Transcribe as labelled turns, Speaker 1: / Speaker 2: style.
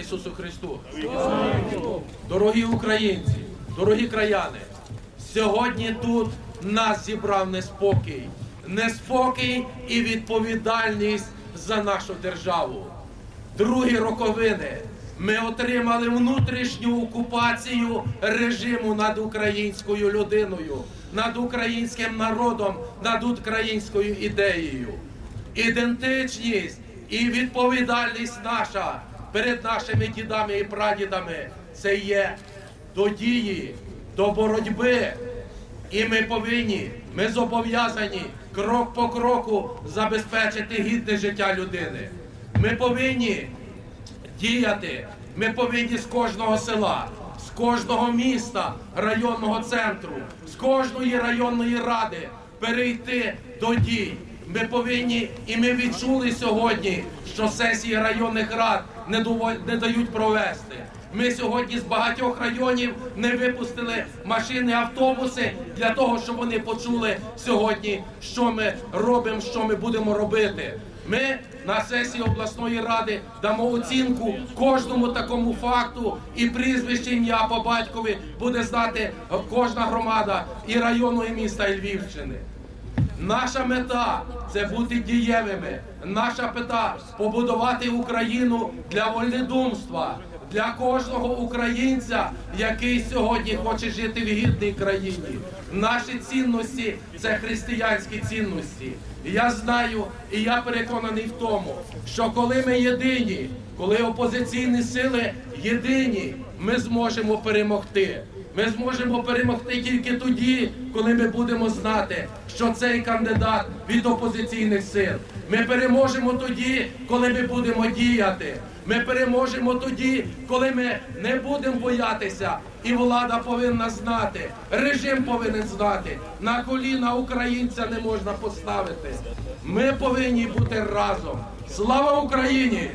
Speaker 1: Ісусу Христу! Дорогі українці, дорогі краяни, сьогодні тут нас зібрав неспокій, неспокій і відповідальність за нашу державу. Другі роковини ми отримали внутрішню окупацію режиму над українською людиною, над українським народом, над українською ідеєю ідентичність і відповідальність наша перед нашими дідами і прадідами це є до дії, до боротьби. І ми повинні, ми зобов'язані крок по кроку забезпечити гідне життя людини. Ми повинні діяти. Ми повинні з кожного села, з кожного міста, районного центру, з кожної районної ради перейти до дій. Ми повинні, і ми відчули сьогодні, що сесії районних рад не, не дають провести. Ми сьогодні з багатьох районів не випустили машини, автобуси для того, щоб вони почули сьогодні, що ми робимо, що ми будемо робити. Ми на сесії обласної ради дамо оцінку кожному такому факту і прізвище ім'я по батькові буде знати кожна громада і району, і міста і Львівщини. Наша мета це бути дієвими. Наша мета побудувати Україну для вольнодумства, для кожного українця, який сьогодні хоче жити в гідній країні. Наші цінності це християнські цінності. Я знаю, і я переконаний в тому, що коли ми єдині, коли опозиційні сили єдині, ми зможемо перемогти. Ми зможемо перемогти тільки тоді, коли ми будемо знати, що цей кандидат від опозиційних сил. Ми переможемо тоді, коли ми будемо діяти. Ми переможемо тоді, коли ми не будемо боятися, і влада повинна знати, режим повинен знати. На коліна українця не можна поставити. Ми повинні бути разом. Слава Україні!